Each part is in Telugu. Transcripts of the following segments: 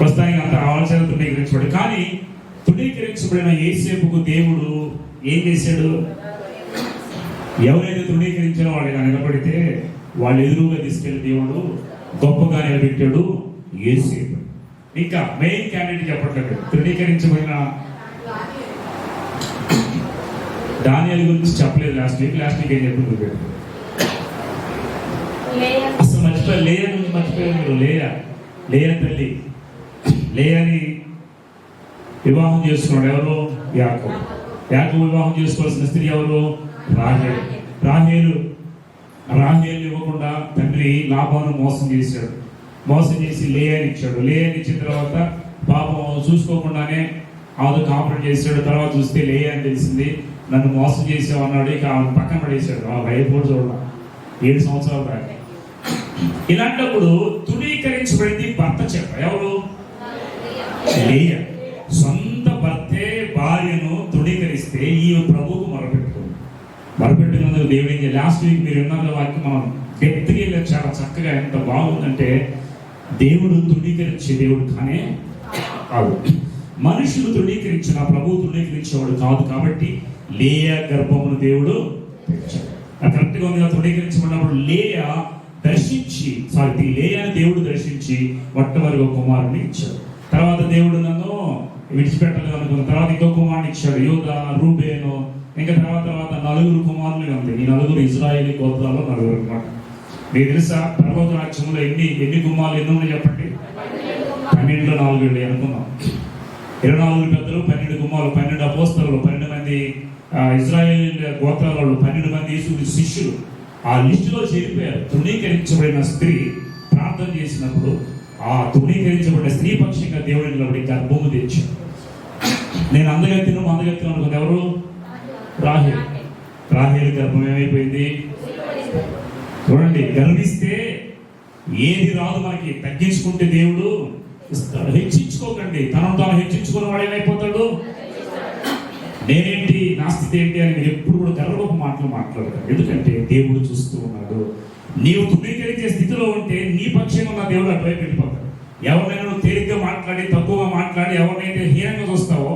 ప్రస్తుతానికి అంత ఆలోచన తృణీకరించబడి కానీ తృణీకరించబడిన ఏసేపుకు దేవుడు ఏం చేశాడు? ఎవరైతే తృణీకరించిన ఇలా నిలబడితే వాళ్ళు ఎదురుగా తీసుకెళ్ళి దేవుడు గొప్పగా నిలబెట్టాడు ఏసేపు ఇంకా మెయిన్ క్యాండిడేట్ చెప్పట్లేదు. తృణీకరించబడిన డానియల్ గురించి చెప్పలేదు లాస్ట్ వీక్ లాస్ట్ వీక్ ఏం చెప్పింది అసలు మర్చిపోయి లేయ మర్చిపోయారు మీరు? లేయ లేయ తల్లి. లేయని వివాహం చేసుకున్నాడు ఎవరు? యాకో యాకో వివాహం చేసుకోవాల్సిన స్త్రీ ఎవరు? రాహేలు. రాహేలు రాహేలు ఇవ్వకుండా తండ్రి లాభాను మోసం చేశాడు. మోసం చేసి లేయని ఇచ్చాడు. లేయని ఇచ్చిన తర్వాత పాపం చూసుకోకుండానే ఆమె కాంప్రమైజ్ చేశాడు. తర్వాత చూస్తే లే అని తెలిసింది. నన్ను మోసం చేసావు అన్నాడు. ఇక ఆమె పక్కన పడేశాడు. ఆ భయపడి చూడ ఏడు సంవత్సరాలు దాకా. ఇలాంటప్పుడు తృణీకరించబడింది భర్త చెప్ప ఎవరు? లేయ సొంత భర్తే భార్యను తృణీకరిస్తే ఈ ప్రభువుకు మొరపెట్టుకుంది మొరపెట్టుకున్నందుకు దేవుడు ఏం లాస్ట్ వీక్ మీరు విన్న వాక్యం మనం డెప్త్కి చాలా చక్కగా ఎంత బాగుందంటే దేవుడు తృణీకరించే దేవుడు కానే కాదు. మనుషులు తృణీకరించిన ప్రభువు తృణీకరించేవాడు కాదు కాబట్టి లేయ గర్భమును దేవుడు కరెక్ట్గా ఉంది తృణీకరించబడినప్పుడు లేయ దర్శించి సారీ లేయని దేవుడు దర్శించి మొట్టమొదటి కుమారుని ఇచ్చాడు. తర్వాత దేవుడు నన్ను విడిచిపెట్టలేదు అనుకున్న తర్వాత ఇంకో కుమారుని ఇచ్చాడు యోధ రూబేను ఇంకా తర్వాత తర్వాత నలుగురు కుమారులు ఉంది ఈ నలుగురు ఇజ్రాయేలీ గోత్రాల్లో నలుగురు అనమాట మీకు తెలుసా? పర్వత రాజ్యంలో ఎన్ని ఎన్ని గుమ్మాలు ఎన్ని ఉన్నాయి చెప్పండి? పన్నెండులో నాలుగు వెళ్ళి అనుకున్నాం ఇరవై నాలుగు పెద్దలు పన్నెండు గుమ్మాలు పన్నెండు అపోస్తలు పన్నెండు మంది ఇజ్రాయేల్ గోత్రాల వాళ్ళు పన్నెండు మంది యేసుని శిష్యులు. ఆ లిస్టులో చేరిపోయారు. తృణీకరించబడిన స్త్రీ ప్రార్థన చేసినప్పుడు ఆ తృణీకరించబడిన స్త్రీ పక్షంగా దేవుడి నిలబడి గర్భము తెచ్చాడు. నేను అందగత్తిను అందగత్తిను అనుకుంది ఎవరు? రాహేల్. రాహేల్ గర్భం ఏమైపోయింది? చూడండి గర్విస్తే ఏది రాదు మనకి. తగ్గించుకుంటే దేవుడు ఇస్తాడు. హెచ్చించుకోకండి. తనను తాను హెచ్చించుకున్న వాడు ఏమైపోతాడు? నేనేంటి? నా స్థితి ఏంటి అని మీరు ఎప్పుడు కూడా గర్వపు మాటలు మాట్లాడతారు ఎందుకంటే దేవుడు చూస్తూ ఉన్నాడు. నీవు తృణీకరించే స్థితిలో ఉంటే నీ పక్షంగా ఉన్న దేవుడు అటువైపు వెళ్ళిపోతాడు. ఎవరినైనా నువ్వు తేలిగ్గా మాట్లాడి తక్కువగా మాట్లాడి ఎవరినైతే హీనంగా చూస్తావో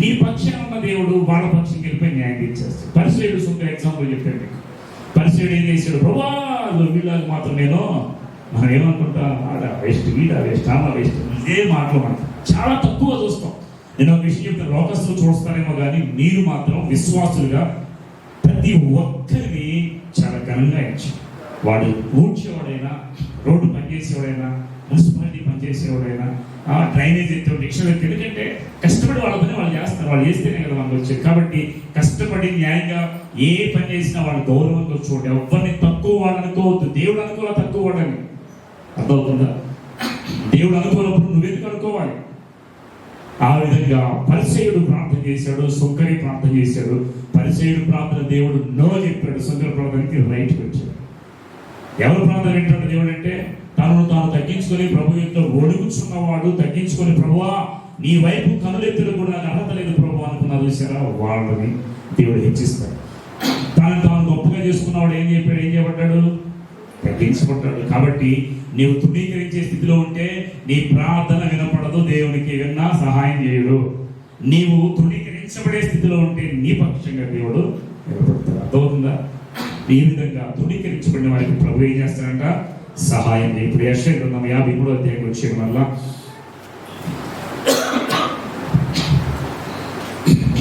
నీ పక్షంగా ఉన్న దేవుడు వాళ్ళ పక్షం గెలిపై న్యాయం తీర్చేస్తాడు. పరిశీలుడు సొంత ఎగ్జాంపుల్ చెప్పాను మీకు. పరిశీలుడు ఏం చేశాడు? ప్రభా వీళ్ళకి మాత్రం నేను మనం ఏమనుకుంటా? ఆడ వేస్ట్ వీడ వేస్ట్ ఆమె వేస్ట్ ఇదే మాటలు మాట్లాడు చాలా తక్కువ చూస్తాం. నేను ఒక విషయం చెప్తాను. లోకస్తులు చూస్తారేమో కానీ మీరు మాత్రం విశ్వాసులుగా ప్రతి ఒక్కరిని చాలా ఘనంగా ఇచ్చి వాడు ఊడ్చేవాడైనా రోడ్డు పనిచేసేవాడైనా మున్సిపాలిటీ చేసేవాడైనా ఆ డ్రైనేజ్ ఎత్తే రిక్షలు ఎత్తే. ఎందుకంటే కష్టపడి వాళ్ళ పని వాళ్ళు చేస్తారు. వాళ్ళు చేస్తేనే కదా మనకు వచ్చేది. కాబట్టి కష్టపడి న్యాయంగా ఏ పని చేసినా వాళ్ళ గౌరవంతో చూడండి. ఎవరిని తక్కువ వాళ్ళు అనుకోవద్దు. దేవుడు అనుకోవాలి తక్కువ వాడని అర్థమవుతుందా? దేవుడు అనుకోనప్పుడు నువ్వెందుకు అనుకోవాలి? ఆ విధంగా పరిచయుడు ప్రార్థన చేశాడు సుంకరి ప్రార్థన చేశాడు. పరిచయుడు ప్రార్థన దేవుడు నో చెప్పాడు. సుంకర ప్రార్థనకి రైట్ వచ్చాడు ఎవరు ప్రార్థన వింటాడు దేవుడు అంటే? తనను తాను తగ్గించుకొని ప్రభు యొక్క ఒడుగుచున్నవాడు తగ్గించుకొని ప్రభువా నీ వైపు కనులెత్తులు కూడా అర్హత లేదు ప్రభు అనుకున్నా చూసారా వాళ్ళని దేవుడు హెచ్చిస్తాడు. తనను తాను గొప్పగా చేసుకున్నవాడు ఏం చెప్పాడు? ఏం చేయబడ్డాడు తగ్గించబడ్డాడు కాబట్టి నీవు తృణీకరించే స్థితిలో ఉంటే నీ ప్రార్థన వినపడదు దేవునికి విన్నా సహాయం చేయడు. నీవు తృణీకరించబడే స్థితిలో ఉంటే నీ పక్షంగా దేవుడు నిలబడతాడు. అర్థమవుతుందా? ఈ విధంగా తృణీకరించబడిన వారికి ప్రభు ఏం చేస్తాడంట? సహాయం చేయి. ఇప్పుడు యశ్వ గ్రంథం యాభై మూడో అధ్యాయం వచ్చే వల్ల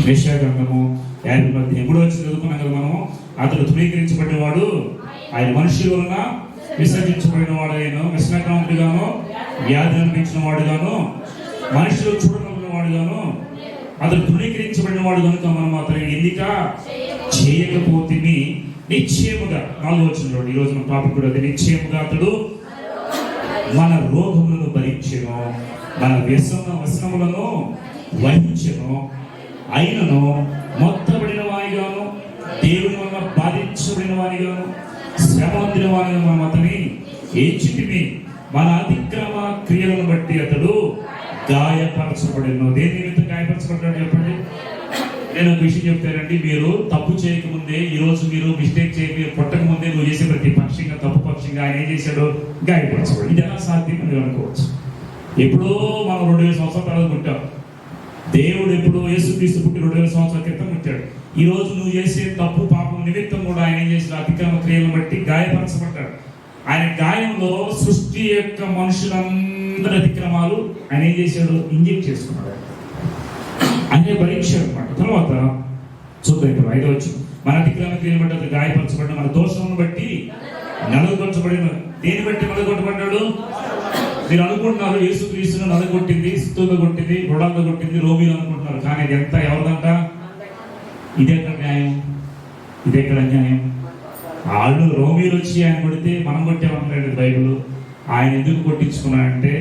యశ్వ గ్రంథము యాభై మూడో అధ్యాయం. మూడో వచ్చి చదువుకున్నాం కదా మనము. అతడు ధృవీకరించబడినవాడు ఆయన మనుషుల వలన విసర్జించబడిన వాడైన వ్యసనక్రమంగాను వ్యాధి అనిపించిన వాడుగాను మనుషులు చూడగలిగిన వాడుగాను అతడు ధృవీకరించబడిన వాడు కనుక మనం అతని ఎన్నిక చేయకపోతే నిశ్చయముగా ఆలోచనలో ఈ రోజు మన టాపిక్ కూడా నిశ్చయముగా అతడు మన రోగములను భరించను మన వ్యసన వ్యసనములను వహించను అయినను మొత్తబడిన వారిగాను దేవుని వల్ల బాధించబడిన వారిగాను శ్రమ పొందిన వారిగా మనం అతని ఏచిటివి మన అతిక్రమ క్రియలను బట్టి అతడు గాయపరచబడిన. దేని నిమిత్తం గాయపరచబడ్డాడు చెప్పండి? నేను ఒక విషయం చెప్తానండి. మీరు తప్పు చేయకముందే ఈ రోజు మీరు మిస్టేక్ చేయక మీరు పుట్టక ముందే నువ్వు చేసే ప్రతి పక్షంగా తప్పు పక్షంగా ఆయన ఏం చేశాడు గాయపరచబడి ఇది ఎలా సాధ్యం అని అనుకోవచ్చు? ఎప్పుడో మనం రెండు వేల సంవత్సరాల తర్వాత పుట్టాం. దేవుడు ఎప్పుడో యేసుక్రీస్తు పుట్టి రెండు వేల సంవత్సరాల క్రితం పుట్టాడు. ఈ రోజు నువ్వు చేసే తప్పు పాపం నిమిత్తం కూడా ఆయన ఏం చేసిన అతిక్రమ క్రియలను బట్టి గాయపరచబడ్డాడు. ఆయన గాయంలో సృష్టి యొక్క మనుషులందరి అతిక్రమాలు ఆయన ఏం చేశాడు? ఇంజెక్ట్ చేసుకున్నాడు. అనే పరీక్ష అనమాట తర్వాత చూద్దాం ఇప్పుడు ఐదో వచ్చి మన అతిక్రమ క్రియబడ్డ బట్టి మన దోషమును బట్టి నలుగుపరచబడిన దేని బట్టి నలుగొట్టబడ్డాడు మీరు అనుకుంటున్నారు యేసు క్రీస్తును నలుగొట్టింది స్థూల కొట్టింది రొడాల్లో కొట్టింది రోమిలు అనుకుంటున్నారు. కానీ ఇది ఎంత ఎవరిదంట? ఇదెక్కడ న్యాయం? ఇదెక్కడ న్యాయం వాళ్ళు రోమిలు వచ్చి ఆయన కొడితే మనం కొట్టామన్నాడు బైబిల్. ఆయన ఎందుకు కొట్టించుకున్నాడంటే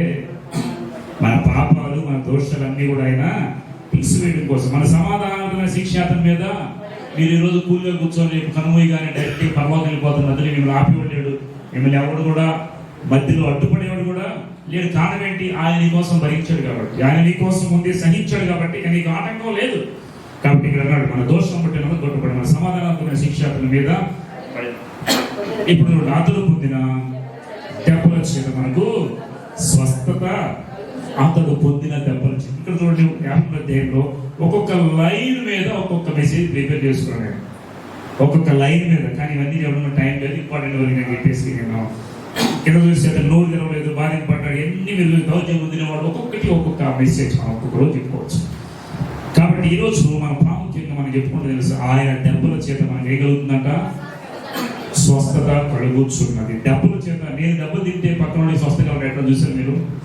మన పాపాలు మన దోషాలన్నీ కూడా ఆయన తీసివేయడం కోసం. మన సమాధానమైన శిక్ష అతని మీద మీరు ఈరోజు కూలిగా కూర్చొని కనుమూయి కానీ డైరెక్ట్ పర్వతం వెళ్ళిపోతున్న అతని మిమ్మల్ని ఆపివ్వలేడు మిమ్మల్ని ఎవడు కూడా మధ్యలో అడ్డుపడేవాడు కూడా లేడు. కారణం ఏంటి? ఆయన నీ కోసం భరించాడు కాబట్టి. ఆయన నీ కోసం ముందే సహించాడు కాబట్టి ఇక నీకు ఆటంకం లేదు. కాబట్టి ఇక్కడ అన్నాడు మన దోషం బట్టి మనం కొట్టబడి మన సమాధానమైన శిక్ష అతని మీద ఇప్పుడు రాత్రులు పొందిన దెబ్బలు వచ్చేది మనకు స్వస్థత అంతకు పొందిన దెబ్బల ఇక్కడ చూడండి యాభై అధ్యాయంలో ఒక్కొక్క లైన్ మీద ఒక్కొక్క మెసేజ్ ప్రిపేర్ చేసుకున్నాను నేను. ఒక్కొక్క లైన్ మీద. కానీ ఇవన్నీ చెప్పడం టైం లేదు ఇంపార్టెంట్ వరకు నేను చెప్పేసి నేను ఇక్కడ చూస్తే అతను నోరు తెరవలేదు బాధ పడ్డాడు ఎన్ని మీరు దౌర్జన్యం పొందిన వాడు ఒక్కొక్కటి ఒక్కొక్క మెసేజ్ మనం ఒక్కొక్క రోజు చెప్పుకోవచ్చు. కాబట్టి ఈరోజు మనం మన ప్రాముఖ్యంగా మనం చెప్పుకుంటే తెలుసు ఆయన దెబ్బల చేత మనం ఏగలుగుతుందంట? స్వస్థత కలుగుచున్నది. దెబ్బల చేత నేను దెబ్బ తింటే పక్కన స్వస్థగా స్వస్థత ఎట్లా చూసారు మీరు?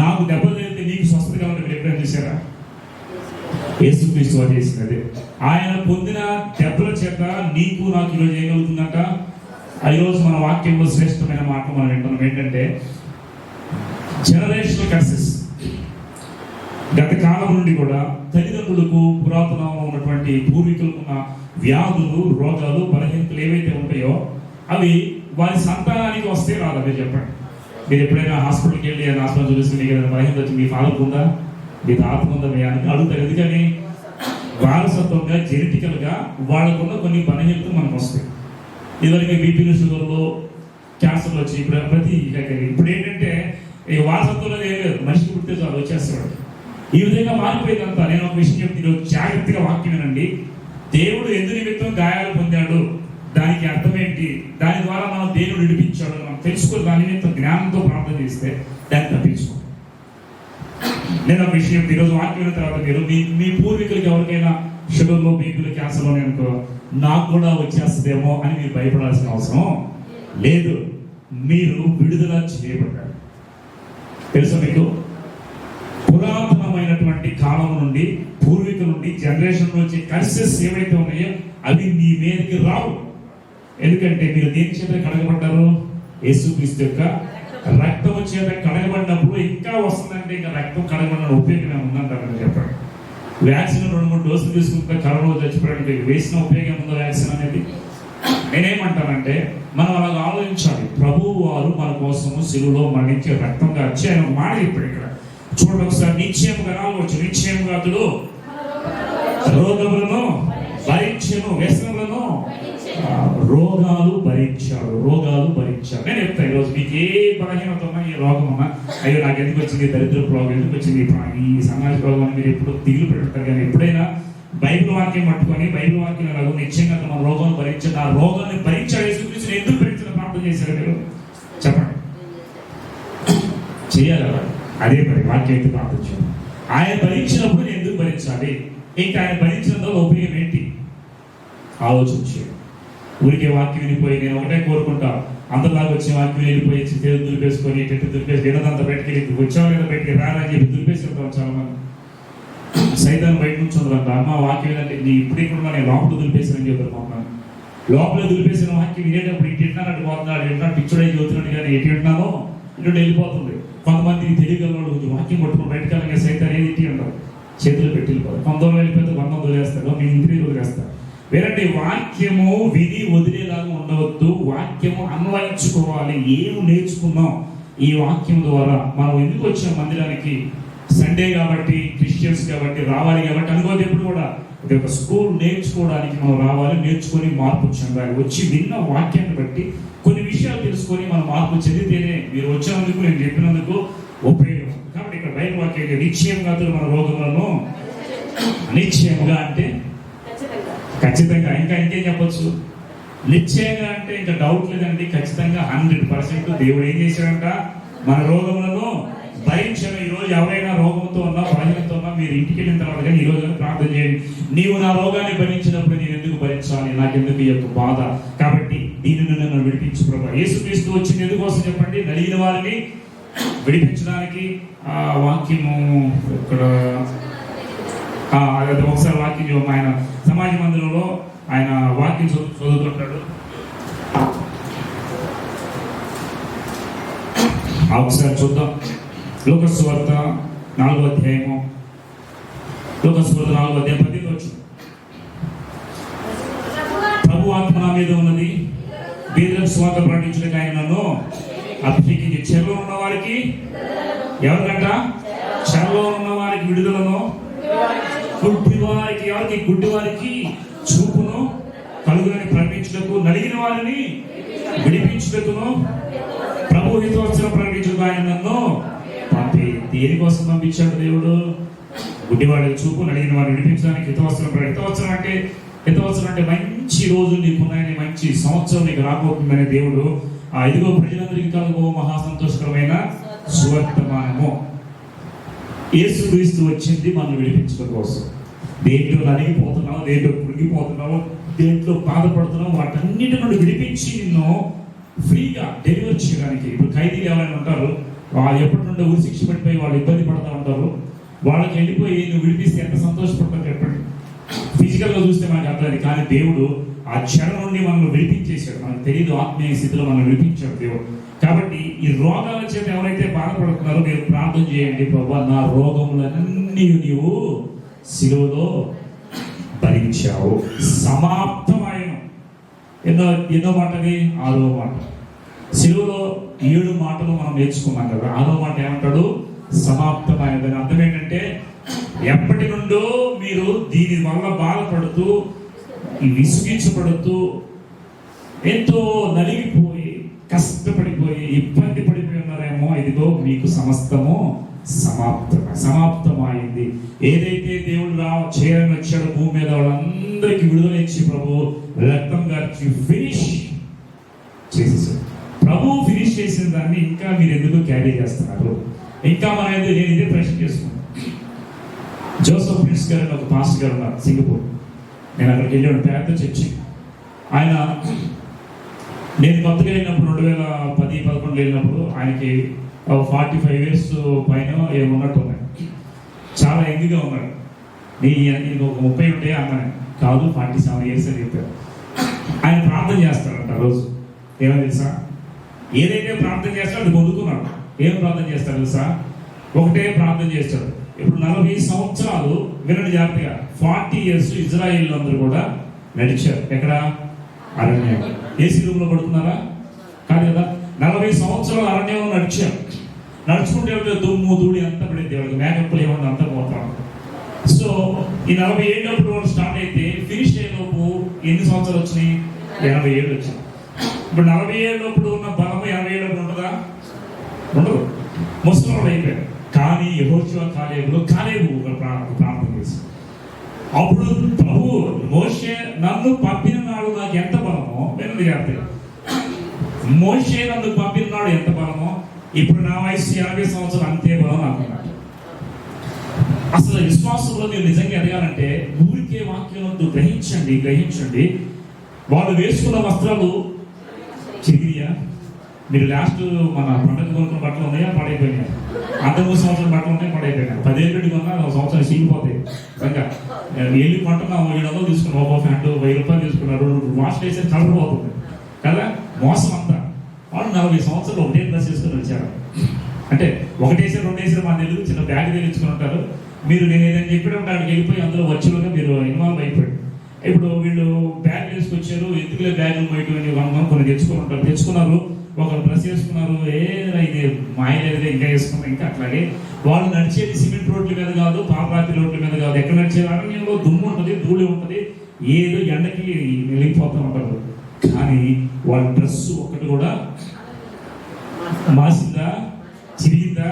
నాకు దెబ్బ తగిలితే నీకు స్వస్థత కావాలని మీరు ఎప్పుడైనా చూసారా యేసుక్రీస్తు వారు చేసినదే. ఆయన పొందిన దెబ్బల చేత నీకు నాకు ఈరోజు ఏమవుతుందంట ఆ ఈరోజు మన వాక్యంలో శ్రేష్టమైన మాట మనం వింటున్నాం. ఏంటంటే జనరేషనల్ కర్సెస్ గత కాలం నుండి కూడా తల్లిదండ్రులకు పురాతనంలో ఉన్నటువంటి పూర్వీకులకు ఉన్న వ్యాధులు రోగాలు బలహీనతలు ఏవైతే ఉంటాయో అవి వారి సంతానానికి వస్తే రాదు. అదే చెప్పండి. మీరు ఎప్పుడైనా హాస్పిటల్కి వెళ్ళి ఆ హాస్పిటల్ చూసి మీకు ఏదైనా బలహీనత వచ్చి మీ ఫాదర్ ఉందా? మీ తాత ఉందా మీ అని అడుగుతారు. ఎందుకని? వారసత్వంగా జెనెటికల్గా వాళ్ళకున్న కొన్ని బలహీనతలు మనకు వస్తాయి. ఇదివరకు బీపీలు షుగర్లో క్యాన్సర్లు వచ్చి ఇప్పుడు ప్రతి ఇప్పుడు ఏంటంటే ఈ వారసత్వంలో ఏం లేదు. మనిషి పుట్టితే చాలు వచ్చేస్తాడు ఈ విధంగా మారిపోయిందంతా నేను ఒక విషయం చెప్తే జాగ్రత్తగా వాక్యం వినండి. దేవుడు ఎందు నిమిత్తం గాయాలు పొందాడు. దానికి అర్థం ఏంటి దాని ద్వారా మనం దేవుడు విడిపించాడు మనం తెలుసుకుని దాని మీద జ్ఞానంతో ప్రార్థన చేస్తే దాన్ని తప్పించుకో. నేను ఆ విషయం ఈరోజు వాక్యం తర్వాత మీరు మీ మీ పూర్వీకులకి ఎవరికైనా షుగర్లో బీపీలు క్యాన్సర్లో అనుకో నాకు కూడా వచ్చేస్తుందేమో అని మీరు భయపడాల్సిన అవసరం లేదు. మీరు విడుదల చేయబడ్డారు. తెలుసా మీకు? పురాతనమైనటువంటి కాలం నుండి పూర్వీకుల నుండి జనరేషన్ నుంచి కర్సెస్ ఏవైతే ఉన్నాయో అవి మీ మీదకి రావు. ఎందుకంటే మీరు దేని చేత కడగబడ్డారు? యేసుక్రీస్తు యొక్క రక్తం చేత కడగబడినప్పుడు ఇంకా వస్తుందంటే ఇంకా రక్తం కడగబడిన ఉపయోగం ఏమైనా ఉందంటారని చెప్పండి. వ్యాక్సిన్ రెండు మూడు డోసులు తీసుకుంటే కరోనా చచ్చిపోయడానికి వేసిన ఉపయోగం ఉందా వ్యాక్సిన్ అనేది? నేనేమంటానంటే మనం అలాగ ఆలోచించాలి. ప్రభువు వారు మన కోసము సిలువలో మరణించే రక్తంగా వచ్చి ఆయన మాట ఇప్పుడు ఇక్కడ. చూడండి ఒకసారి నిశ్చయముగా రావచ్చు నిశ్చయముగా అతడు రోగములను భరించను వ్యసనములను రోగాలు భరించాడు రోగాలు భరించాడు. నేను చెప్తాను ఈరోజు మీకు ఏ బలహీనత ఉన్నా ఏ రోగం ఉన్నా అయ్యో నాకు ఎందుకు వచ్చింది దరిద్ర రోగం ఎందుకు వచ్చింది ఈ ఈ సమాజ రోగం మీరు ఎప్పుడు దిగులు పెడతారు కానీ ఎప్పుడైనా బైబిల్ వాక్యం పట్టుకొని బైబిల్ వాక్యం అలాగ నిశ్చయంగా మన రోగం భరించాడు. ఆ రోగాన్ని భరించాడు యేసుక్రీస్తు. ఎందుకు భరించిన? ప్రార్థన చేశారు మీరు? చెప్పండి. చేయాలి అదే మరి వాక్యం అయితే ప్రార్థించాను ఆయన భరించినప్పుడు ఎందుకు భరించాలి? ఇంకా ఆయన భరించినందులో ఉపయోగం ఏంటి? ఆలోచించాడు ఊరికే వాక్యం వెళ్ళిపోయి నేను ఒకటే కోరుకుంటా. అందరిలాగా వచ్చి వాక్యం వెళ్ళిపోయి చేతులు దులిపేసుకొని టెట్టు దులిపేసి వినదంతా బయటికి వెళ్ళి వచ్చావు లేదా బయటికి రానని చెప్పి దులిపేసి ఉంటాం చాలా మంది సైతాన్ని బయట నుంచి ఉందంట అమ్మ వాక్యం ఏంటంటే నీ ఇప్పుడు ఇక్కడ నేను లోపల దులిపేసానని చెప్తారు మమ్మల్ని. లోపల దులిపేసిన వాక్యం వినేటప్పుడు ఇటు వింటున్నాడు పోతున్నాడు వింటున్నాడు పిచ్చుడై చదువుతున్నాడు కానీ ఎటు వింటున్నానో ఇటు వెళ్ళిపోతుంది. కొంతమంది తెలియగలవాడు కొంచెం వాక్యం పట్టుకుని బయటకు వెళ్ళగా సైతం ఏది ఇట్టి అంటారు చేతులు పెట్టి వెళ్ళిపోతారు కొంతమంది వెళ్ళిపోతే వంద వదిలేస్తారు మీ ఇంటి వదిలేస్తారు వినండి వాక్యము విని వదిలేలాగా ఉండవద్దు. వాక్యము అన్వయించుకోవాలి. ఏం నేర్చుకున్నాం ఈ వాక్యం ద్వారా? మనం ఎందుకు వచ్చిన మందిరానికి? సండే కాబట్టి క్రిస్టియన్స్ కాబట్టి రావాలి కాబట్టి అనుకోదు ఎప్పుడు కూడా ఇది ఒక స్కూల్ నేర్చుకోవడానికి మనం రావాలి నేర్చుకొని మార్పు చెందాలి. వచ్చి విన్న వాక్యాన్ని బట్టి కొన్ని విషయాలు తెలుసుకొని మనం మార్పు చెందితేనే మీరు వచ్చినందుకు నేను చెప్పినందుకు ఉపయోగం. కాబట్టి ఇక్కడ బయట వాక్యం నిశ్చయంగా మన రోగములను నిశ్చయముగా అంటే ఖచ్చితంగా ఇంకా ఇంకేం చెప్పొచ్చు? నిశ్చయంగా అంటే ఇంకా డౌట్ లేదండి. ఖచ్చితంగా హండ్రెడ్ పర్సెంట్ దేవుడు ఏం చేశాడంట? మన రోగములను భరించడం. ఈ రోజు ఎవరైనా రోగంతో ఉన్నా ప్రజలతో ఉన్నా మీరు ఇంటికి వెళ్ళిన తర్వాత కానీ ఈ రోజు ప్రార్థన చేయండి. నీవు నా రోగాన్ని భరించినప్పుడు నేను ఎందుకు భరించాలి? నాకెందుకు ఈ యొక్క బాధ? కాబట్టి దీని నుండి నన్ను విడిపించు ప్రభా. యేసుక్రీస్తు వచ్చింది ఎందుకోసం చెప్పండి? నలిగిన వారిని విడిపించడానికి ఆ వాక్యము ఇక్కడ ఒకసారి వాక్యం ఆయన సమాజ మందిరంలో ఆయన వాక్యం చదువు- చదువుతుంటాడు. ఒకసారి చూద్దాం. లోకస్వార్త నాలుగో అధ్యాయము. లోకస్వార్త నాలుగో అధ్యాయం పద్దెనిమిది వచ్చు ప్రభు ఆత్మ నా మీద ఉన్నది. బీదలకు స్వాత ప్రకటించడానికి ఆయన నన్ను అభిషేకించి చెరలో ఉన్న వారికి ఎవరికంట చెరలో ఉన్న వారికి విడుదలను. గుడ్డి వారికి ఎవరికి? గుడ్డి వారికి చూపును కలుగునని ప్రకటించుటకు నలిగిన వారిని విడిపించుటకును ప్రభు హితవచనం ప్రకటించుటకు ఆయన నన్ను పంపి. దేనికోసం పంపించాడు దేవుడు? గుడ్డివాడి చూపు నలిగిన వారిని విడిపించడానికి హితవచనం ప్రకటి- హితవచనం అంటే హితవచనం అంటే మంచి రోజులు నీకున్నాయని మంచి సంవత్సరం నీకు రాబోతుందని దేవుడు ఆ ఇదిగో ప్రజలందరికీ కలుగు మహా సంతోషకరమైన సువర్తమానము. యేసుక్రీస్తు వచ్చింది మనం విడిపించడం కోసం. దేంట్లో నలిగిపోతున్నావు దేంట్లో కృంగిపోతున్నావు దేంట్లో బాధపడుతున్నావు వాటన్నిటి నుండి విడిపించి నిన్ను ఫ్రీగా డెలివర్ చేయడానికి. ఇప్పుడు ఖైదీలు ఎవరైనా ఉంటారు వాళ్ళు ఎప్పటి నుండో ఊరి శిక్ష పడిపోయి వాళ్ళు ఇబ్బంది పడుతూ ఉంటారు. వాళ్ళకి వెళ్ళిపోయి నువ్వు విడిపిస్తే ఎంత సంతోషపడతారు చెప్పండి. ఫిజికల్గా చూస్తే మనకు అర్థం కానీ దేవుడు ఆ క్షణం నుండి మనల్ని విడిపించేశాడు. మనకు తెలియదు ఆత్మీయ స్థితిలో మనం విడిపించాడు దేవుడు. కాబట్టి ఈ రోగాల చేత ఎవరైతే బాధపడుతున్నారో మీరు ప్రార్థన చేయండి ప్రభా. నా రోగములన్నీ నీవు శిలువలో భరించావు. సమాప్తమైన ఎన్నో ఎన్నో మాటది ఆరో మాట. శిలువలో ఏడు మాటలు మనం నేర్చుకున్నాం కదా. ఆరో మాట ఏమంటాడు? సమాప్తమైన దాని అర్థం ఏంటంటే ఎప్పటి నుండో మీరు దీని వల్ల బాధపడుతూ విసిగించబడుతూ ఎంతో నలిగిపో కష్టపడిపోయి ఇబ్బంది పడిపోయి ఉన్నారేమో ఇదిగో మీకు సమస్తము సమాప్తం సమాప్తమైంది. ఏదైతే దేవుడు రా చేయాలని వచ్చాడు భూమి మీద వాళ్ళందరికీ విడుదల ఇచ్చి ప్రభు రక్తం గారికి ఫినిష్ చేసేసాడు. ప్రభు ఫినిష్ చేసిన దాన్ని ఇంకా మీరు ఎందుకు క్యారీ చేస్తున్నారు? ఇంకా మన ఎందుకు నేను ఇదే ప్రశ్న చేసుకున్నాను జోసఫ్ ప్రిన్స్ గారు ఒక పాస్టర్ గారు ఉన్నారు సింగపూర్. నేను అక్కడికి వెళ్ళాను పెద్ద చర్చి ఆయన నేను కొత్తగా వెళ్ళినప్పుడు రెండు వేల పది పదకొండు వెళ్ళినప్పుడు ఆయనకి ఫార్టీ ఫైవ్ ఇయర్స్ పైన ఏమున్నట్టు ఉన్నాయి. చాలా యంగ్గా ఉన్నాడు. నీ నీకు ఒక ముప్పై ఉంటే అన్నాను కాదు ఫార్టీ సెవెన్ ఇయర్స్ అని చెప్పారు ఆయన ప్రార్థన చేస్తాడంట రోజు. ఏమో తెలుసా? ఏదైతే ప్రార్థన చేస్తాడో అది పొందుకున్నాడు. ఏం ప్రార్థన చేస్తాడు తెలుసా? ఒకటే ప్రార్థన చేస్తాడు. ఇప్పుడు నలభై సంవత్సరాలు వినండి జాగ్రత్తగా ఫార్టీ ఇయర్స్ ఇజ్రాయిల్ అందరూ కూడా నడిచారు. ఎక్కడ? అరణ్యం. ఏసీ రూమ్లో పడుతున్నారా కాదు కదా. నలభై సంవత్సరాలు అరణ్యంలో నడిచారు నడుచుకుంటే దుమ్ము ధూళి అంతా పడింది వాళ్ళకి మేకప్పులు ఏమన్నా అంతా పోతాం సో ఈ నలభై ఏళ్ళప్పుడు వాళ్ళు స్టార్ట్ అయితే ఫినిష్ అయ్యేలోపు ఎన్ని సంవత్సరాలు వచ్చినాయి? ఎనభై ఏళ్ళు వచ్చినాయి. ఇప్పుడు నలభై ఏళ్ళప్పుడు ఉన్న బలం ఎనభై ఏళ్ళప్పుడు ఉంటుందా ఉండదు. ముసలి అయిపోయారు కానీ యహోశివ కాలేబులో కాలేబు ఒక ప్రా- ప్రార్థన చేసి అప్పుడు ప్రభు మోషే నన్ను పంపిన నాడు నాకు ఎంత బలమో వినది జాగ్రత్తగా మోషే నన్ను పంపిన నాడు ఎంత బలమో ఇప్పుడు నా వయసు యాభై సంవత్సరాలు అంతే బలం నాకు అసలు విశ్వాసంలో మీరు నిజంగా ఎదగాలంటే ఊరికే వాక్యం గ్రహించండి గ్రహించండి. వాళ్ళు వేసుకున్న వస్త్రాలు చిరిగియా మీరు లాస్ట్ మన పండుగ కొనుక్కున్న బట్టలు ఉన్నాయా? పడైపోయినాయి? అంత మూడు సంవత్సరం బట్టలు ఉన్నాయి పడైపోయినాయి? పదే పెట్టి కొన్నా ఒక సంవత్సరం చీలిపోతాయి ఇంకా వెళ్ళి కొంటున్నాం ఏడు వందలు తీసుకున్నాం ఒక ప్యాంటు వెయ్యి రూపాయలు తీసుకున్నారు వాష్ చేస్తే కలరిపోతుంది కదా? మోసం అంతా. వాళ్ళు నలభై సంవత్సరాలు ఒకటే డ్రెస్ చేసుకుని వచ్చారు. అంటే ఒకటేసారి రెండేసారి మా తెలుగు చిన్న బ్యాగ్ తెచ్చుకుని ఉంటారు. మీరు నేను ఏదైనా చెప్పినప్పుడు అక్కడికి వెళ్ళిపోయి అందులో వచ్చేలోగా మీరు ఇన్వాల్వ్ అయిపోయాడు ఇప్పుడు వీళ్ళు బ్యాగ్ వేసుకొచ్చారు ఎందుకులే బ్యాగ్ బయట కొన్ని తెచ్చుకుని ఉంటారు. తెచ్చుకున్నారు. ఒక డ్రెస్ వేసుకున్నారు ఏ ఇది మాయలేదు ఇంకా వేసుకున్నారు ఇంకా అట్లాగే. వాళ్ళు నడిచేది సిమెంట్ రోడ్ల మీద కాదు పాపరాతి రోడ్ల మీద కాదు. ఎక్కడ నడిచేది? అరణ్యంలో దుమ్ము ఉంటుంది ధూళి ఉంటుంది. ఏదో ఎండకి వెళ్ళిపోతూ ఉంటారు కానీ వాళ్ళ డ్రెస్ ఒక్కటి కూడా మాసిందా? చిరిగిందా?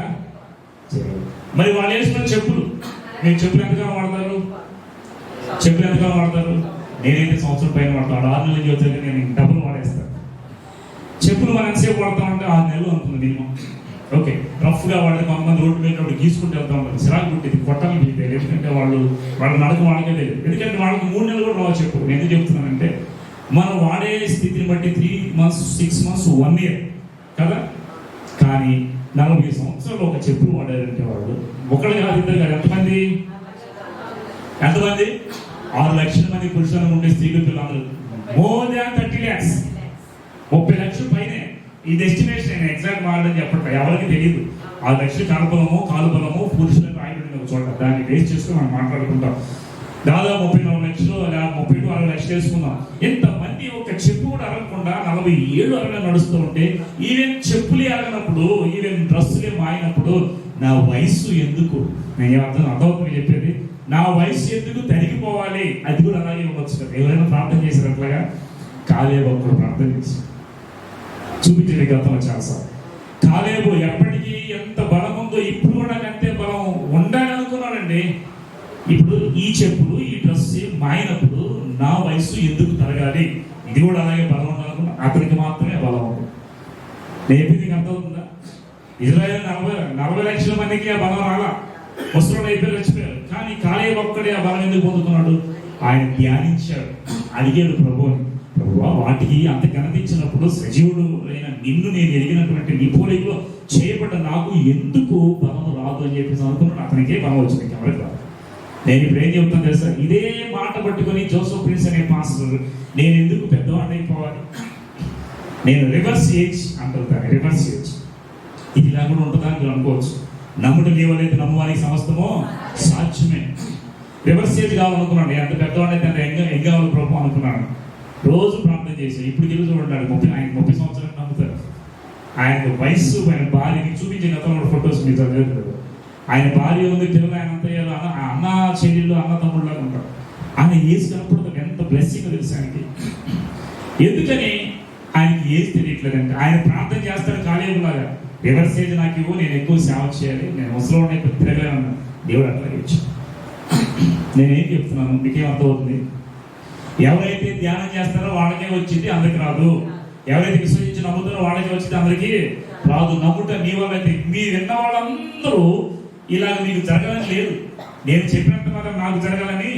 మరి వాళ్ళు వేసుకున్న చెప్పులు మీరు చెప్పులు ఎంతగా వాడతారు? చెప్పులు ఎంతగా వాడతారు? నేనైతే సంవత్సరం పైన వాడతాను. ఆరు నెలలు చెబుతాను నేను డబ్బులు వాడేస్తాను చెప్పులు మనం ఎంతసేపు వాడతామంటే ఆరు నెలలు అనుకుంది మినిమం. ఓకే రఫ్గా వాడితే కొంతమంది రోడ్డు మీద ఉన్నప్పుడు గీసుకుంటూ వెళ్తా ఉంటారు సిరాకు పుట్టింది కొట్టాలని తెలియదు ఎందుకంటే వాళ్ళు వాళ్ళ నడక వాళ్ళకే తెలియదు. ఎందుకంటే వాళ్ళకి మూడు నెలలు కూడా రావు చెప్పు. నేను ఎందుకు చెప్తున్నానంటే మనం వాడే స్థితిని బట్టి three months six months one year కదా? కానీ నలభై సంవత్సరాలు ఒక చెప్పులు వాడారంటే వాళ్ళు ఒకళ్ళు కాదు ఇద్దరు కాదు. ఎంతమంది? ఎంతమంది? ఆరు లక్షల మంది పురుషులు ఉండే స్త్రీలు పిల్లలు. మోర్ దాన్ థర్టీ ల్యాక్స్ ముప్పై లక్షల పైనే ఈ డెస్టినేషన్ నేను ఎగ్జాక్ట్ వాడని చెప్పడం ఎవరికి తెలియదు ఆ లక్షలు కాలబలము కాలుబలము పురుషులకు రాయబడిన ఒక చోట దాన్ని బేస్ చేసుకుని మనం మాట్లాడుకుంటాం దాదాపు ముప్పై నాలుగు లక్షలు లేదా ముప్పై టు అరవై లక్షలు వేసుకుందాం. ఎంతమంది ఒక చెప్పు కూడా అరగకుండా నలభై ఏడు అరగా నడుస్తూ ఉంటే ఈవెన్ చెప్పులే అరగనప్పుడు ఈవెన్ డ్రెస్సులే మాయినప్పుడు నా వయసు ఎందుకు? నేను అర్థం అర్థమవుతుంది చెప్పేది? నా వయసు ఎందుకు తరిగిపోవాలి? అది కూడా అలాగే ఉండొచ్చు ఎవరైనా ప్రార్థన చేశారు అట్లాగా? కాలేబు ఒక్కడు ప్రార్థన చేశారు. చూపించండి గతంలో చేస్తా కాలేబు ఎప్పటికీ ఎంత బలం ఉందో ఇప్పుడు కూడా అంతే బలం ఉండాలి అనుకున్నానండి ఇప్పుడు ఈ చెప్పులు ఈ డ్రెస్ మాయినప్పుడు నా వయసు ఎందుకు తరగాలి? ఇది కూడా అలాగే బలం ఉండాలనుకున్నా అతనికి మాత్రమే బలం ఉంది. నేను నీకు అర్థమవుతుందా? ఇజ్రాయెల్ నలభై నలభై లక్షల మందికి ఆ బలం రాలా? ముసలు అయిపోయి చచ్చిపోయారు కానీ కాలేబు ఒక్కడే ఆ బలం ఎందుకు పొందుతున్నాడు? ఆయన ధ్యానించాడు. అడిగాడు ప్రభువుని ప్రభువా వాటికి అంత గణతించినప్పుడు సజీవుడు అయిన నిన్ను నేను ఎరిగినటువంటి నీ పోలికలో చేయబడ్డ నాకు ఎందుకు బలం రాదు అని చెప్పేసి అనుకున్నాను అతనికే బలం వచ్చింది. ఎవరికి రాదు నేను ఇప్పుడు ఏం చెప్తాను తెలుసా? ఇదే మాట పట్టుకొని జోసఫ్ ప్రిన్స్ అనే పాస్టర్ నేను ఎందుకు పెద్దవాడిని అయిపోవాలి? నేను రివర్స్ ఏజ్ అంటారు రివర్స్ ఏజ్. ఇది లేకుండా ఉంటుందా అని మీరు అనుకోవచ్చు. నమ్ముడు లేవలేదు నమ్మవానికి సమస్తమో సాధ్యమే. రివర్స్ ఏజ్ కావాలనుకున్నాను. ఎంత పెద్దవాడు అయితే అంత ఎంగ ఎంగ కావాలి ప్రభు అనుకున్నాను. రోజు ప్రార్థన చేసి ఇప్పుడు తెలుగు చూడండి ముప్పై ఆయన ముప్పై సంవత్సరాలు నమ్ముతారు. ఆయన వయస్సు ఆయన భార్యని చూపించిన గతంలో ఫొటోస్ మీరు చదివారు ఆయన భార్య ఉంది పిల్లలు ఆయన అంతయ్యారు అన్న అన్న చెల్లెళ్ళు అన్న తమ్ముళ్ళగా ఉంటారు. ఆయన ఏజ్ కనపడుతుంది ఎంత బ్లెస్సింగ్ తెలుసు ఆయనకి. ఎందుకని? ఆయనకి ఏజ్ తెలియట్లేదంటే ఆయన ప్రార్థన చేస్తాడు కాలేజీలాగా. రివర్స్ ఏజ్ నాకు ఇవ్వు నేను ఎక్కువ సేవ చేయాలి. నేను ముసలో ఎక్కువ తిరగలేను దేవుడు అట్లాగే ఇచ్చాడు నేనేం చెప్తున్నాను? మీకేం అర్థమవుతుంది? ఎవరైతే ధ్యానం చేస్తారో వాళ్ళకే వచ్చింది అందరికి రాదు. ఎవరైతే విశ్వసించి నమ్ముతారో వాళ్ళకే వచ్చింది అందరికి రాదు. నమ్ముట నీ వల్ల మీ విన్న వాళ్ళందరూ ఇలాగ మీకు జరగాలని లేదు. నేను చెప్పినంత మాత్రం నాకు జరగాలని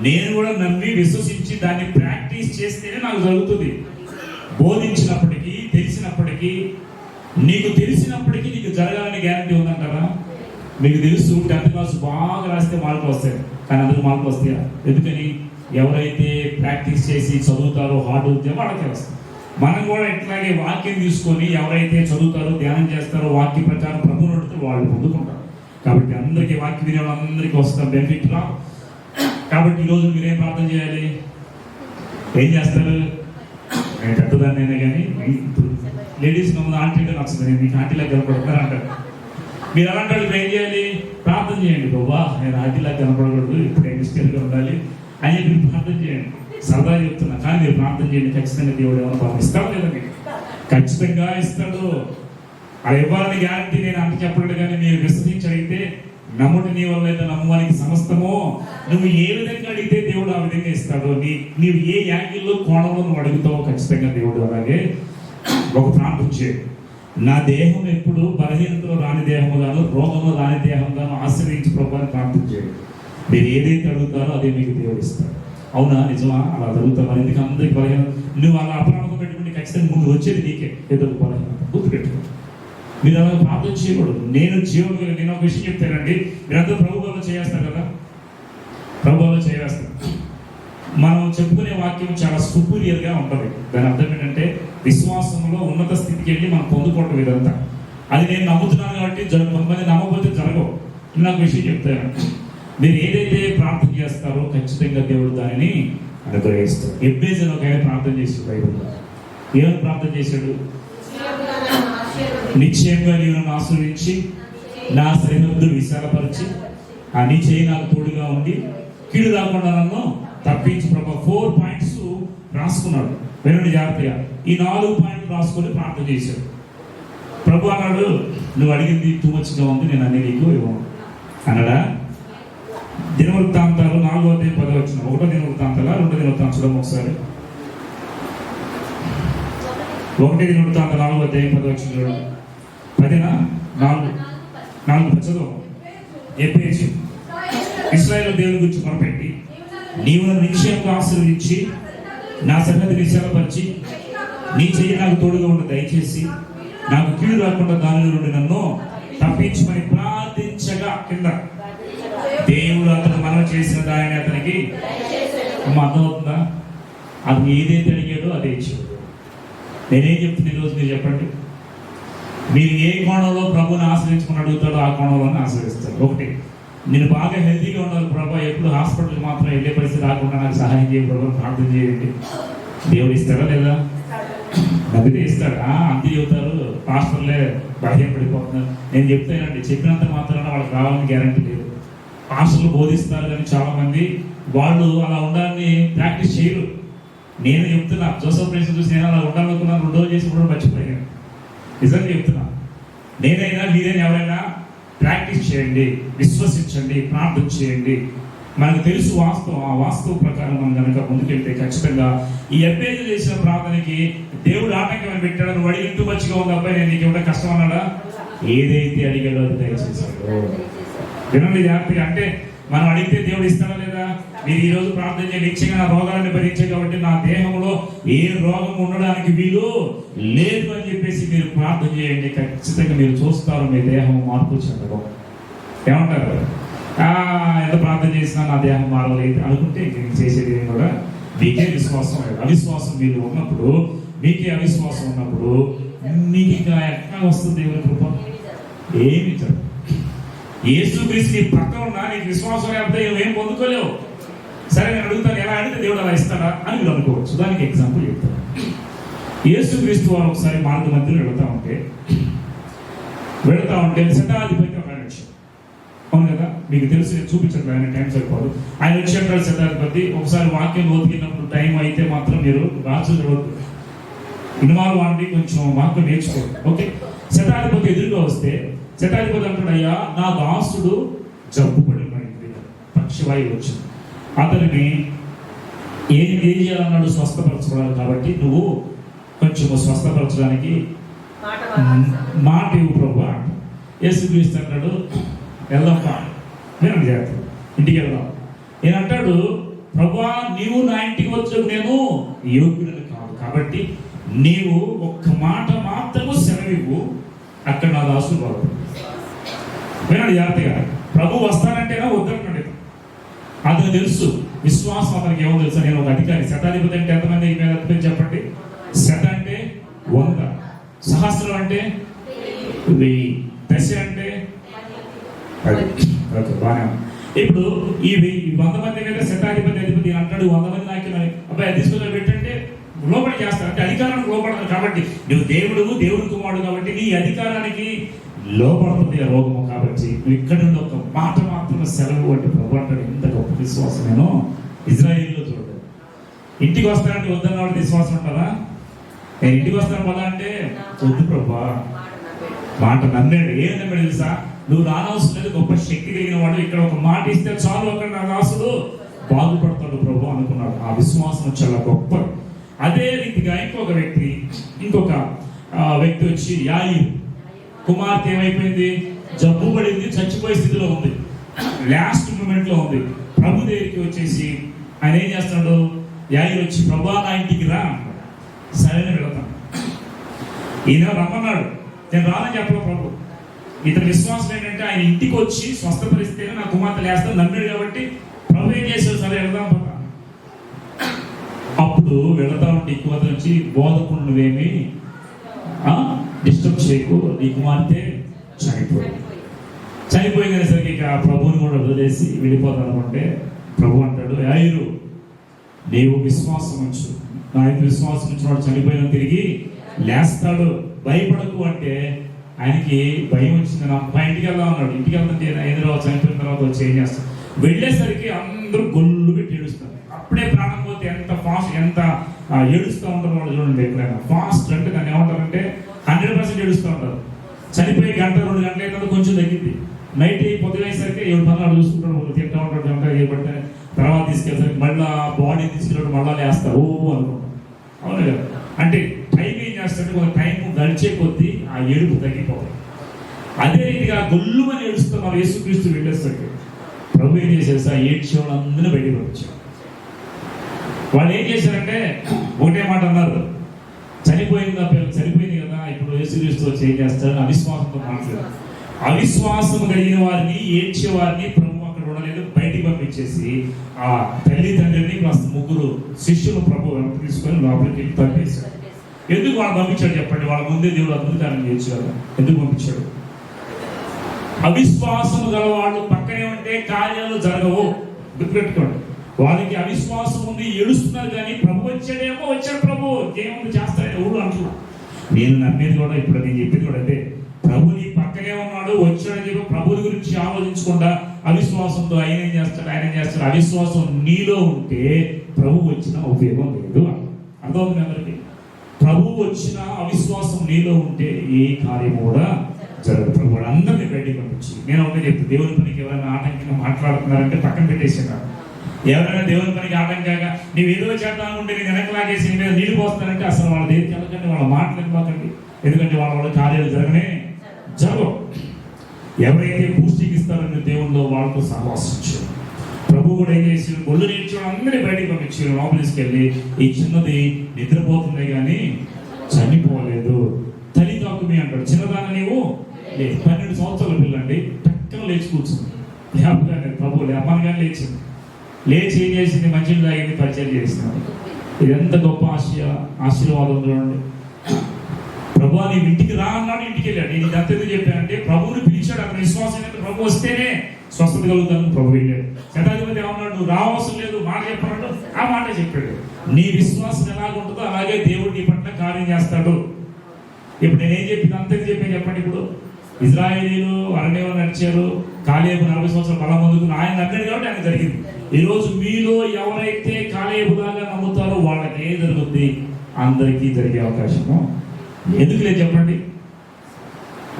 నేను కూడా నమ్మి విశ్వసించి దాన్ని ప్రాక్టీస్ చేస్తేనే నాకు జరుగుతుంది. బోధించినప్పటికీ తెలిసినప్పటికీ నీకు తెలిసినప్పటికీ నీకు జరగాలని గ్యారంటీ ఉందంటారా? మీకు తెలుసు టెన్త్ క్లాస్ బాగా రాస్తే మార్కులు వస్తాయి. కానీ అందుకు మార్కులు వస్తాయా? ఎందుకని? ఎవరైతే ప్రాక్టీస్ చేసి చదువుతారో హార్డ్ ఉద్యమం వాళ్ళకే వస్తాయి మనం కూడా ఇట్లాగే వాక్యం తీసుకొని ఎవరైతే చదువుతారో ధ్యానం చేస్తారో వాక్య ప్రకారం ప్రభు నడితే వాళ్ళు పొందుకుంటారు. కాబట్టి అందరికీ వాక్య వినే వాళ్ళందరికీ వస్తారు బెనిఫిట్ రా. కాబట్టి ఈరోజు మీరేం ప్రార్థన చేయాలి? ఏం చేస్తారు? నేను పెద్దదాన్నైనా కానీ లేడీస్ మమ్మల్ని ఆంటీ నచ్చుతుంది. నేను మీకు ఆంటీలా కనపడతారు అంటారు. మీరు అలాంటి వాళ్ళు ఏం చేయాలి? ప్రార్థన చేయండి. బాబా నేను ఆంటీలా కనపడకూడదు. ఇప్పుడు ఎక్స్టెల్గా ఉండాలి? అని మీరు ప్రార్థన చేయండి సరదా చెప్తున్నా కానీ మీరు ప్రార్థన చేయండి ఖచ్చితంగా దేవుడు ఏమైనా పాపం ఇస్తాడు లేదా ఖచ్చితంగా ఇస్తాడు. అది ఇవ్వాలని గ్యారంటీ నేను అంత చెప్పలేదు కానీ మీరు విశ్వసించి నమ్ముడు నీ వల్ల అయితే నమ్మడానికి సమస్తము. నువ్వు ఏ విధంగా అడిగితే దేవుడు ఆ విధంగా ఇస్తాడు నీ నీవు ఏ యాంగిల్లో కోణంలో నువ్వు అడుగుతావో ఖచ్చితంగా దేవుడు అలాగే ఒక ప్రాంతం చేయడు నా దేహం ఎప్పుడు బలహీనతలో రాని దేహముగాను రోగంలో రాని దేహంగాను ఆశ్రయించి ప్రభుత్వాన్ని ప్రార్థన చేయడు మీరు ఏదైతే అడుగుతారో అదే మీకు దేవుడు ఇస్తాడు. అవునా? నిజమా? అలా జరుగుతావా ఎందుకు అందరికి బలహీన? నువ్వు అలా అపరాధం పెట్టుకుంటే ఖచ్చితంగా ముందు వచ్చేది నీకే. ఏదో బలహీన గుర్తుపెట్టుకో. మీరు అలా ప్రార్థన చేయకూడదు. నేను జీవం నేను ఒక విషయం చెప్తానండి. మీరందరూ ప్రభుభావం చేస్తారు కదా? ప్రభుభావం చేస్తారు మనం చెప్పుకునే వాక్యం చాలా సుపీరియర్గా ఉంటుంది. దాని అర్థం ఏంటంటే విశ్వాసంలో ఉన్నత స్థితికి వెళ్ళి మనం పొందుకోవటం ఇదంతా. అది నేను నమ్ముతున్నాను కాబట్టి జరగ కొంతమంది నమ్మకపోతే జరగవు. నాకు విషయం చెప్తాను. మీరు ఏదైతే ప్రార్థన చేస్తారో ఖచ్చితంగా దేవుడు దానిని అనుగ్రహిస్తాడు. ఎబ్బేజన్ ఒక ఆయన ప్రార్థన చేశాడు బైబిల్లో ఏమని ప్రార్థన చేశాడు? నిశ్చయంగా నీవు ఆశ్రయించి నా సరిహద్దు విశాలపరిచి ఆ నీ చేయి నాకు తోడుగా ఉండి కీడు రాకుండా నన్ను తప్పించి. ప్రభా ఫోర్ పాయింట్స్ రాసుకున్నాడు. వినండి జాగ్రత్తగా. ఈ నాలుగు పాయింట్లు రాసుకొని ప్రార్థన చేశాడు. ప్రభు అన్నాడు నువ్వు అడిగింది టూ మచ్గా ఉంది నేను అన్ని నీకు ఇవ్వను. అన్నాడా? దినవృత్తాంతాలు నాలుగో అధ్యాయం పదో వచ్చిన ఒకటో దినవృత్తాంతాల రెండో దినవృత్తాంతం చూడము ఒకసారి? ఒకటి దినవృత్తాంత నాలుగో అధ్యాయం పదో వచ్చిన చూడండి పదిన? నాలుగు. నాలుగు పచ్చదో? ఎప్పేసి ఇస్రాయల్ దేవుని గురించి మొరపెట్టి నీవు నన్ను నిశ్చయంగా ఆశీర్వదించి నా సన్నది విశాలపరిచి నీ చెయ్యి నాకు తోడుగా ఉండి దయచేసి నాకు కీడు రాకుండా దానిలో నుండి నన్ను తప్పించమని ప్రార్థించగా కింద. దేవుడు అతను మనం చేసిన దానిని అతనికి అమ్మ అర్థమవుతుందా అతను ఏదైతే అడిగాడో అదే ఇచ్చాడు. నేనేం చెప్తున్నా ఈరోజు మీరు చెప్పండి. మీరు ఏ కోణంలో ప్రభుని ఆశ్రయించుకుని అడుగుతాడో ఆ కోణంలోనే ఆశ్రయిస్తాడు. ఒకటి నేను బాగా హెల్తీగా ఉండాలి ప్రభా. ఎప్పుడు హాస్పిటల్కి మాత్రం వెళ్ళే పరిస్థితి రాకుండా నాకు సహాయం చేయ ప్రభు ప్రార్థన చేయండి. దేవుడు ఇస్తాడా లేదా? నవ్వితే ఇస్తాడు. అంతే చెబుతారు. పాస్టర్లే బలహీన పడిపోతున్నారు. నేను చెప్తానండి. చెప్పినంత మాత్రాన వాళ్ళకి రావాలని గ్యారంటీ లేదు. పాస్టర్లు బోధిస్తారు కానీ చాలా మంది వాళ్ళు అలా ఉండాలని ప్రాక్టీస్ చేయరు. నేను చెప్తున్నా జోసఫ్ ప్లేస్ చూసి నేను అలా ఉండాలనుకున్నాను రెండు రోజులు చేసి కూడా మర్చిపోయాను. నిజంగా చెప్తున్నా నేనైనా మీరైనా ఎవరైనా ప్రాక్టీస్ చేయండి విశ్వసించండి ప్రార్థన చేయండి. మనకు తెలుసు వాస్తవం ఆ వాస్తవం ప్రకారం మనం కనుక ముందుకెళ్తే ఖచ్చితంగా ఈ అబ్బాయి చేసిన ప్రార్థనకి దేవుడు ఆటంకం పెట్టాడు? నువ్వు అడిగి ఇంటూ మంచిగా ఉంది అబ్బాయి నేను నీకు ఏమైనా కష్టం అన్నాడా? ఏదైతే అడిగాడో అది దయచేసాడు వినండి జాగ్రత్త అంటే మనం అడిగితే దేవుడు ఇస్తాడా లేదా? మీరు ఈ రోజు ప్రార్థన చేయండి. నిశ్చయంగా నా భరించే కాబట్టి నా దేహంలో ఏ రోగం ఉండడానికి వీలు లేదు అని చెప్పేసి మీరు ప్రార్థన చేయండి. ఖచ్చితంగా మీరు చూస్తారు మీ దేహం మార్పు చెందడం. ఏమంటారు? ఎంత ప్రార్థన చేసినా నా దేహం మారలేదు అనుకుంటే నేను చేసేది ఏం కూడా? మీకే విశ్వాసం అవిశ్వాసం మీరు ఉన్నప్పుడు మీకే అవిశ్వాసం ఉన్నప్పుడు మీకు ఇంకా ఎక్కడ వస్తుంది దేవుని కృప? ఏమి జరగదు. యేసుక్రీస్తు నీ పక్కన ఉన్నా నీకు విశ్వాసం లేకపోతే ఏం పొందుకోలేవు. సరే నేను అడుగుతాను ఎలా అడిగితే దేవుడు అలా ఇస్తాడా అని మీరు అనుకోవచ్చు. దానికి ఎగ్జాంపుల్ చెప్తాను. యేసుక్రీస్తు వారు ఒకసారి మార్గ మధ్యలో వెళతా ఉంటే వెళతా ఉంటే శతాధిపతి ఒక ఆయన అవును కదా? మీకు తెలుసు నేను చూపించట్లేదు ఆయన టైం సరిపోదు. ఆయన వచ్చి శతాధిపతి ఒకసారి వాక్యం లోతుకినప్పుడు టైం అయితే మాత్రం మీరు రాజు చదవద్దు ఇన్వాల్వ్ అండి కొంచెం వాక్యం నేర్చుకోండి. ఓకే? శతాధిపతి ఎదురుగా వస్తే శతాధిపతి అంటాడు అయ్యా నా దాసుడు జబ్బు పడి పడింది పక్షవాయువు వచ్చింది. అతనిని ఏం ఏం చేయాలన్నాడు స్వస్థపరచుకోవాలి కాబట్టి నువ్వు కొంచెం స్వస్థపరచడానికి మాట ఇవ్వు ప్రభు. యేసుక్రీస్తు అంటాడు వెళ్దాంపా వినండి జాగ్రత్త. ఇంటికి వెళ్దాం. నేను అంటాడు ప్రభా నీవు నా ఇంటికి వచ్చావు నేను యోగ్యుడిని కాదు. కాబట్టి నీవు ఒక్క మాట మాత్రము సెలవివ్వు. అక్కడ నా దాసుడు బాగు వినండి జాగ్రత్తగా. ప్రభు వస్తానంటేనా వద్దంటున్నాడు అతను తెలుసు విశ్వాసం అతనికి ఏమో తెలుసు. నేను ఒక అధికారి. శతాధిపతి అంటే ఎంతమంది? ఈ మీద అధిపతి చెప్పండి. శత అంటే వంద. సహస్రం అంటే వెయ్యి. దశ అంటే ఓకే ఇప్పుడు ఈ వెయ్యి వంద మంది మీద శతాధిపతి అధిపతి అంటాడు వంద మంది నాకు అబ్బాయి అది పెట్టంటే లోబడి చేస్తారు. అంటే అధికారానికి లోపడతారు కాబట్టి నువ్వు దేవుడు దేవుడు కుమారుడు కాబట్టి నీ అధికారానికి లోపడుతుంది ఆ రోగము కాబట్టి నువ్వు ఇక్కడ నుండి ఒక మాట మాత్రమే సెలవు అంటే ప్రభు అంటాడు. ఇంత గొప్ప విశ్వాసం నేను ఇజ్రాయిల్లో చూడండి ఇంటికి వస్తానంటే వద్దన్నవాడు విశ్వాసం ఉంటారా నేను ఇంటికి వస్తాను పదా అంటే వద్దు ప్రభా. మాట నమ్మాడు. ఏం నమ్మాడు తెలుసా? నువ్వు రానవసరం లేదు గొప్ప శక్తి కలిగిన వాడు. ఇక్కడ ఒక మాట ఇస్తే చాలు అక్కడ నా దాసుడు బాగుపడతాడు ప్రభు అనుకున్నాడు. ఆ విశ్వాసం చాలా గొప్ప. అదే రీతిగా ఇంకొక వ్యక్తి ఇంకొక వ్యక్తి వచ్చి యాయి కుమార్తె ఏమైపోయింది? జబ్బు పడింది చచ్చిపోయే స్థితిలో ఉంది. లాస్ట్ మూమెంట్లో ఉంది. ప్రభు దగ్గరికి వచ్చేసి ఆయన ఏం చేస్తాడు? యాయి వచ్చి ప్రభా నా ఇంటికి రా. సరే వెళతాను ఈయన రమ్మన్నాడు. నేను రానని చెప్పలే ప్రభు? ఇతని విశ్వాసం ఏంటంటే ఆయన ఇంటికి వచ్చి స్వస్థపరిస్తేనే నా కుమార్తె లేస్తాను నమ్మాడు కాబట్టి ప్రభు ఏం చేశాడు? సరే వెళదాం పద అప్పుడు వెళతా ఉంటే ఎక్కువ నుంచి బోధకుడు నువ్వేమి? డిస్టర్బ్ చేయకు నీ కుమార్తె చనిపోయింది చనిపోయేసరికి ఇక ప్రభువుని కూడా వదిలేసి వెళ్ళిపోతాను అనుకుంటే ప్రభు అంటాడు ఆయురు నీవు విశ్వాసం ఉంచు. నా యొక్క విశ్వాసం ఉంచిన వాడు చనిపోయిన తిరిగి లేస్తాడు. భయపడకు అంటే ఆయనకి భయం వచ్చింది. నాకు మా ఇంటికి వెళ్దాం అన్నాడు. ఇంటికి వెళ్తుంటే ఎదురు చనిపోయిన తర్వాత వచ్చి ఏం వెళ్ళేసరికి అందరూ గొల్లు పెట్టి ఏడుస్తారు. అప్పుడే ప్రాణం పోతే ఎంత ఫాస్ట్ ఎంత ఏడుస్తూ ఉంటారు వాళ్ళు చూడండి ఎప్పుడైనా ఫాస్ట్ అంటే దాన్ని ఏమంటారంటే హండ్రెడ్ పర్సెంట్ ఏడుస్తూ ఉంటారు చనిపోయి గంట రెండు గంటల అయితే కొంచెం తగ్గింది. నైట్ పొద్దునేసరికి ఏడు పనులు చూసుకుంటాడు వాళ్ళు తింటా ఉంటాడు గంట ఏపడితే తర్వాత తీసుకెళ్తారు. మళ్ళీ బాడీ తీసుకెళ్ళి మళ్ళీ లేస్తారు. ఓ అనుకుంటాం. అవును కదా? అంటే టైం ఏం చేస్తాడు? ఒక టైం గడిచే కొద్దీ ఆ ఏడుపు తగ్గిపోతుంది. అదే రీతిగా గొల్లుమని ఏడుస్తున్నారు యేసుక్రీస్తు వెళ్ళేస్తాడు ప్రభు ఏం చేశారు సార్? ఏడ్చే వాళ్ళందరినీ బయటికి వాళ్ళు ఏం చేశారంటే ఒకటే మాట అన్నారు. చనిపోయింది చనిపోయింది కదా ఇప్పుడు యేసుక్రీస్తు వచ్చి ఏం చేస్తారు అవిశ్వాసంతో మాట్లాడారు. అవిశ్వాసం కలిగిన వారిని ఏడ్చే వారిని ప్రభు అక్కడ ఉండలేదు బయటికి పంపించేసి ఆ తల్లి తండ్రిని కాస్త ముగ్గురు శిష్యులు ప్రభు తీసుకొని లోపలికి వెళ్ళి పంపేశారు ఎందుకు వాళ్ళు పంపించాడు చెప్పండి? వాళ్ళ ముందే దేవుడు అద్భుతాన్ని చేయొచ్చు ఎందుకు పంపించాడు? అవిశ్వాసము గల వాళ్ళు పక్కనే ఉంటే కార్యాలు జరగవు. గుర్తుపెట్టుకోండి. వాళ్ళకి అవిశ్వాసం ఉంది ఏడుస్తున్నారు కానీ ప్రభు వచ్చాడేమో వచ్చాడు ప్రభు. దేవుడు చేస్తాడు. ఎవరు అంటున్నా. నేను నమ్మేది కూడా ఇప్పుడు నేను చెప్పింది కూడా అంటే ప్రభు నీ పక్కనే ఉన్నాడు వచ్చాడని చెప్పి ప్రభుని గురించి ఆలోచించకుండా అవిశ్వాసంతో ఆయన ఏం చేస్తాడు ఆయన ఏం చేస్తాడు? అవిశ్వాసం నీలో ఉంటే ప్రభు వచ్చిన ఉపయోగం లేదు అర్థమవుతుంది అందరికీ? ప్రభు వచ్చిన అవిశ్వాసం నీలో ఉంటే ఏ కార్యం కూడా జరగదు. ప్రభు అందరినీ బయటికి పంపించి. నేను ఒకటే చెప్తాను దేవుని పనికి ఎవరైనా ఆటంకంగా మాట్లాడుతున్నారంటే పక్కన పెట్టేసాను ఎవరైనా దేవుని పనికి ఆటంకంగా నీవు ఏదో చేద్దాం ఉంటే నేను వెనక లాగేసి మీద నీళ్ళు పోస్తానంటే అసలు వాళ్ళ దగ్గరికి వెళ్ళకండి వాళ్ళ మాటలు వెళ్ళకండి ఎందుకంటే వాళ్ళ వాళ్ళ కార్యాలు జరగనే జరగవు. ఎవరైతే పూష్టికి ఇస్తారని దేవుల్లో వాళ్ళతో సహవాసించారు ప్రభు కూడా ఏం చేసి ఒళ్ళు నేర్చుకుని అందరినీ బయటికి పంపించారు లోపలికి వెళ్ళి ఈ చిన్నది నిద్రపోతుంది కానీ చనిపోలేదు. తల్లి తాకుమి అంటాడు. చిన్నదాన నీవు పన్నెండు సంవత్సరాల పిల్లండి టక్కన లేచి కూర్చుంది లేపగానే ప్రభు లేపనగానే లేచింది. లేచి ఏం చేసింది మంచిని తాగింది పరిచయం చేసింది ఇది ఎంత గొప్ప ఆశయ ఆశీర్వాదం చూడండి ప్రభు నీ ఇంటికి రా అన్నాడు ఇంటికి వెళ్ళాడు. నేను ఇదంతా ఎందుకు చెప్పానంటే ప్రభువుని పిలిచాడు అక్కడ విశ్వాసం ప్రభు వస్తేనే స్వస్థత కలుగుతాను ప్రభు వెళ్ళాడు. శతాధిపతి ఏమన్నాడు? నువ్వు లేదు మాట చెప్పన్నాడు ఆ మాట చెప్పాడు. నీ విశ్వాసం ఎలాగుంటుందో అలాగే దేవుడు నీ పట్ల కార్యం చేస్తాడు. ఇప్పుడు నేనేం చెప్పి అంతకు చెప్పాను చెప్పండి ఇప్పుడు? ఇజ్రాయేలీలు అరణ్యం నడిచారు. కాలేబు నలభై సంవత్సరాల బలం ముందుకు ఆయన నమ్మాడు కాబట్టి ఆయన జరిగింది. ఈరోజు మీలో ఎవరైతే కాలేబులాగా నమ్ముతారో వాళ్ళకే జరుగుతుంది జరుగుద్ది? అందరికీ జరిగే అవకాశము. ఎందుకు లేదు చెప్పండి?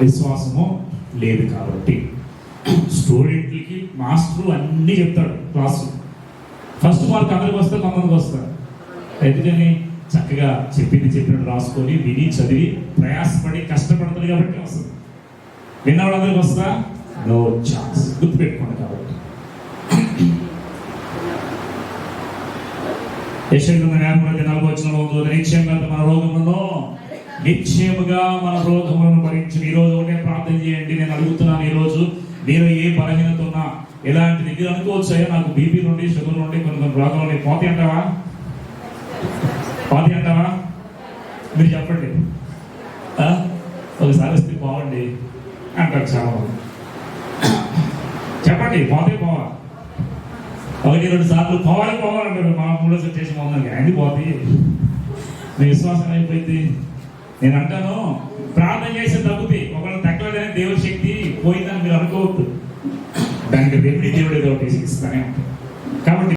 విశ్వాసము లేదు కాబట్టి. స్టూడెంట్లకి మాస్టర్ అన్నీ చెప్తాడు క్లాసు. ఫస్ట్ మార్క్ అందరికి వస్తే కొంతమందికి వస్తారు. ఎందుకని? చక్కగా చెప్పింది చెప్పినట్టు రాసుకొని విని చదివి ప్రయాసపడి కష్టపడతాడు కాబట్టి వస్తుంది. విన్నవాడు అందరికి వస్తుందా? No chance. గుర్తుపెట్టుకోండి కాబట్టి. యశ్వంతుని నేర్పడి నలుగు వచ్చిన నిశ్చయంగా మన రోగములో నిశ్చయముగా మన రోగములను భరించి. ఈ రోజు ఒకటే ప్రార్థన చేయండి. నేను అడుగుతున్నాను ఈ రోజు మీరు ఏ బలహీనత ఉన్నా ఎలాంటి దగ్గర అనుకోవచ్చు? అయ్యా నాకు బీపీ నుండి షుగర్ నుండి కొన్ని కొన్ని రోగాలు ఉన్నాయి. పోతే అంటావా? పోతే అంటావా? మీరు చెప్పండి. ఒకసారి వస్తే బాగుండి అంటారు చాలా చెప్పండి పోతే పోవాలి ఒకటి రెండు సార్లు పోవాలి పోవాలంటారు మా మూడో చేసి ఉందండి అన్ని పోతే. నీ విశ్వాసం అయిపోయింది. నేను అంటాను ప్రార్థన చేస్తే తగ్గుతాయి ఒకవేళ తగ్గలేదని దేవుడి శక్తి పోయిందని మీరు అనుకోవద్దు. దానికి రెమెడీ దేవుడు ఏదో ఒకటి ఇస్తానే కాబట్టి